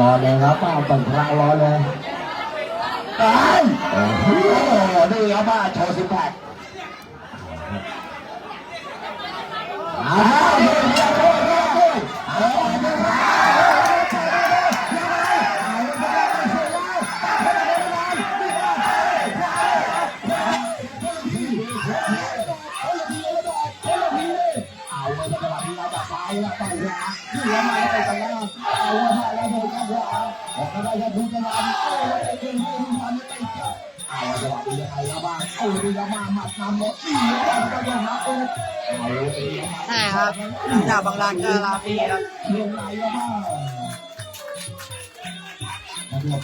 รอเลยครับเอาเปิดพลังรอเลยตายโอ้โหนี่ครับมาโชว์ซิกแพคเอาละเอาเลยจังหวะนี้เราจะซ้ายแล้วไปขวที่หัวมาแล้วไปกันแล้ว บ้างโอ้ยยังมาหมัดนำหมดที่หัวก็ยังมาโอ้เอาเลยใช่ครับจากบางรานกาลาปีครับเรื่องไรครับบ้างนะครับ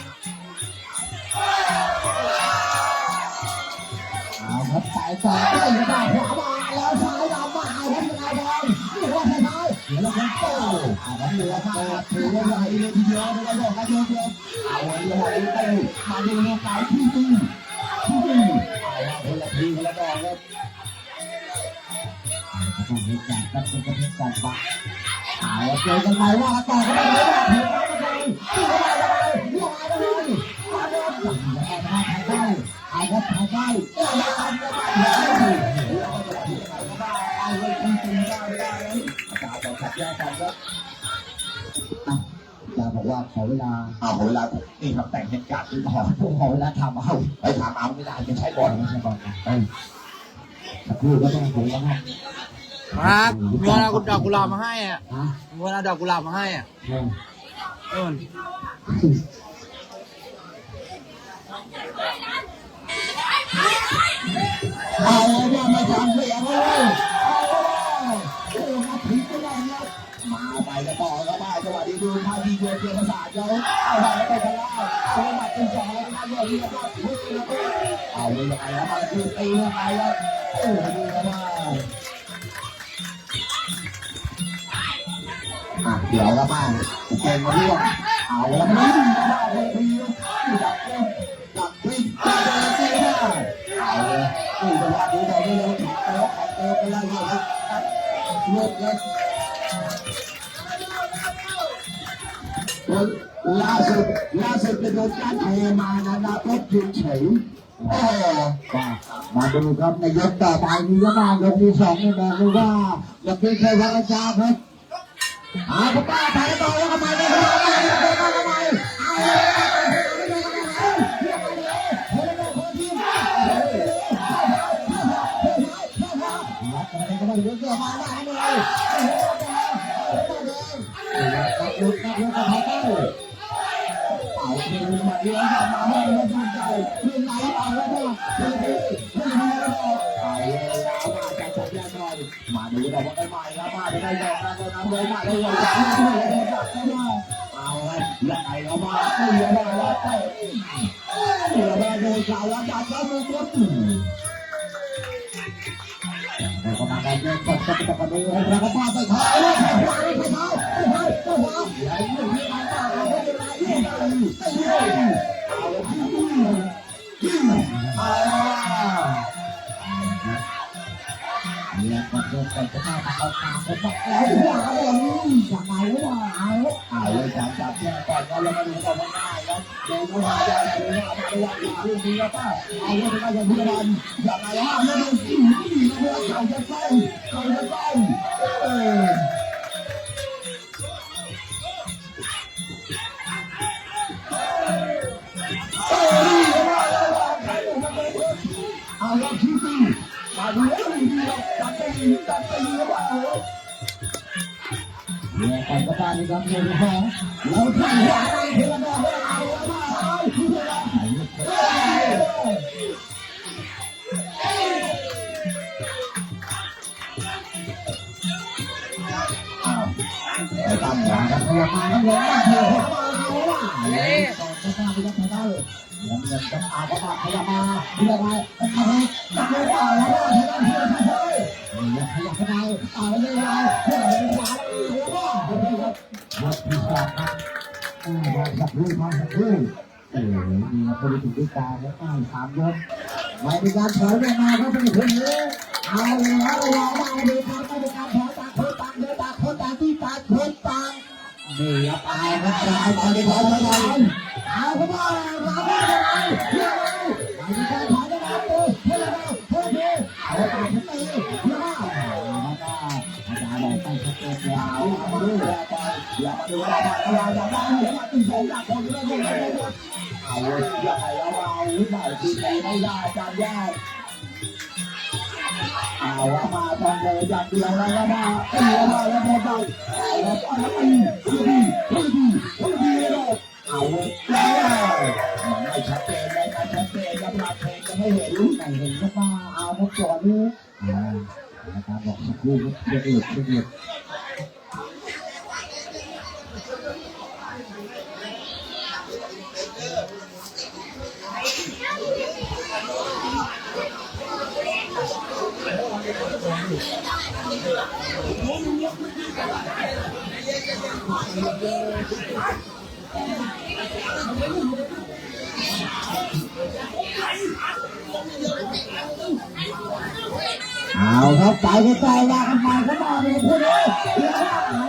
เอาครับสายสายก็ยังได้ขวามาแล้วซ้ายดำมาเอาครับยังไงบอลหัวท้ายเดี๋ยวเราครับโต้เอาครับเหลือมาถือว่าใหญ่เลยทีเดียวไม่ได้บอกกันเยอะๆเอาเลยใหญ่เต้มาดูในสายที่ตีที่ตีเอา ละคนละทีคนละดอกครับต้องมีการตัดสินใจการบักเอาเจอกันไปว่าต่อกันไปว่าเถือกันไปที่ไหนเลยที่ไหนเลยมาเดินเอาไปถ่ายได้เอาครับถ่ายได้เออมาทำกันได้เอาเลยคุณคุณได้ได้เลยอาจารย์บอกขัดแย้งกันครับจะบอก ว่าขอเวลาเอาขอเวลานี่ครับแต่งเหตุการณ์ที่ขอพวกขอเวลาทำเอาไปถามเอาไม่ได้จะใช้บอลไม่ใช่บอลนะเออสักครู่ก็ต้องผมแล้วครับครับมีคนเอาดอกกุหลาบมาให้อะฮะมีคนเอาดอกกุหลาบมาให้อะเออนู่นเอาเนี่ยไม่ทำเสียงเลยเอาเลยโอ้มาถึงก็ได้แล้วมา ไปต่อแล้วมาจังหวะนี้ดูท่าดีเดียวเกียร์ประสาทเขาเอาไปแล้วไปกันแล้วเอาหมัดเป็นสองแล้วนะเดี๋ยวนี้ก็พุ่งแล้วก็เอาเลยไปแล้วมาคือตีเข้าไปแล้วโอ้ดูกันมาอะเดี๋ยวละบ้างเกมมาด้วยเอาละไม่ดีมากเลยทีเดียว ล่าสุดล่าสุดเป็นโดนการเทมานะนะเพชรยืนเฉยโอ้ก็มาดูครับในยกต่อไปมีก็มายกที่สองนี่บอกเลยว่าจะเป็นใครวังจาครับอาคุณป้าไปต่อแล้วทำไมไม่ทำไมไมาดูใจดูนะว่าไม่ได้ใหม่แล้วมาไม่ไหวลาว่าจะได้แต่การงแล้วนะได้ใหม่ได้ก็ยังจังเอาเลยได้แล้วมาได้แล้วมาได้แล้วมาได้แล้วมาได้แล้วมาได้แล้วก็มาได้เลยก็จะไปกันเลยแล้วก็มาไปท้ายแล้วไปท้ายไปท้ายไปท้ายไปท้ายไปท้ายไปท้าย เนี่ยมันโดนกันจะมาตาตาคนบอกแล้วว่าจะไปหรือเปล่าเอาเลยสามสามแยกก่อนแล้วมาดูกันว่าได้ครับเดี๋ยวผู้หาจะดูว่าจะอยากดูดีหรือเปล่าเอาเลยไปกันเพื่อนอย่ามาห้ามนะเขาจะต้องเขาจะต้องเออ มาดูแล้วตัดไปดีตัดไปดีแล้วว่ออม่ยการประกาศนะครับเงินทองเราทำหวานเทวดเอามาเอาคือเวลาไหนไปตารหลังกัรเพื่อมาแล้วเนี่เพื่อมาแล้วต่อไปก็ได้แล้วเงินจะเอาเข้าาเข้ามาเพื่อมาเข้ามา จับไม่ต่อยแล้วทางด้านเพื่อนเลยเลยับเข้าไปต่อยไม่ได้เพื่อนเป็ยขวาแล้วหัวบ้าเพื่อนารับวัดที่สองคราบวัเสับลูกมาสับลูกโอ้โหมีคนถึงด้วยตาเล้วอ้าวสาเมยกไว้ในการถอยแม่มาครับเป็นคนเลยเอาแล้วเราเอาดีครับในการถอยตาคนตาเดินตาคนตาเที่ตาคนตานี่ครับเอาครับเอาตอนนี้ถอยถอยเอาเข้าไป นแย่เอามาทำเลยอยางเดียวแล้วมาตีมาแล้วมาไปเอาล้วก็ตีตีตีตีตีเลยเอาแล้วมันไม่ชัดเจนเลยไม่ชัดเจนยังหลักเองจะไม่เห็นแต่เห็นก็ว่าเอาครับก่อนนี้อ่าอาจารย์บอกสักครู่ครับเด็กเด็ก เอาครับไปกันไปลากันไปเขาบอกเลยพูดเลย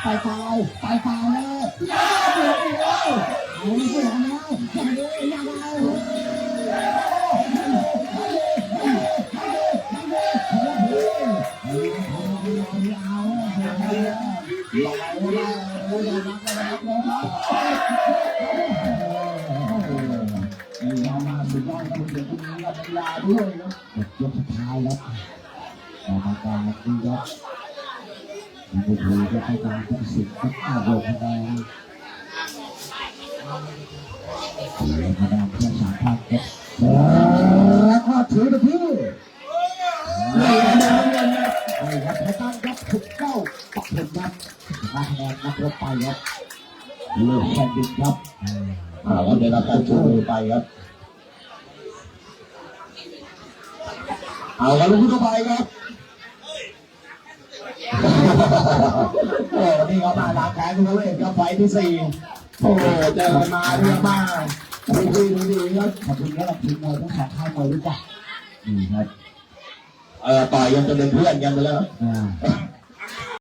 ไปไปล่าไปเปล่าเลยย่าเบื่ออีกแล้วเอาไม่พูดแล้วอย่าเลยอย่าเลยด้วยนะยกสุดท้ายแล้วกรรมการที่ยก มีบุตรก็ให้การทุกสิ่งทุกข้าวโดยคะแนนเลยคะแนนเพื่อสามพันครับแล้วก็ถือไปที่นี่รับให้ตั้งครับถูกเข้าปักผลครับคะแนนนักรบไปครับเลือกแผ่นดินครับอ่าแล้วได้รับการช่วยเหลือไปครับเอาแล้วลูกเข้าไปครับ โอ้นี่เขามาล้างแค้นคุณเอกครับไฟที่สี่โอ้เจอมาเรียกมาดีดีดีครับขอบคุณครับทีมมวยทั้งสองค่ายมวยรู้จักนี่ครับเออต่อยกันจนเป็นเพื่อนกันไปแล้วอ่า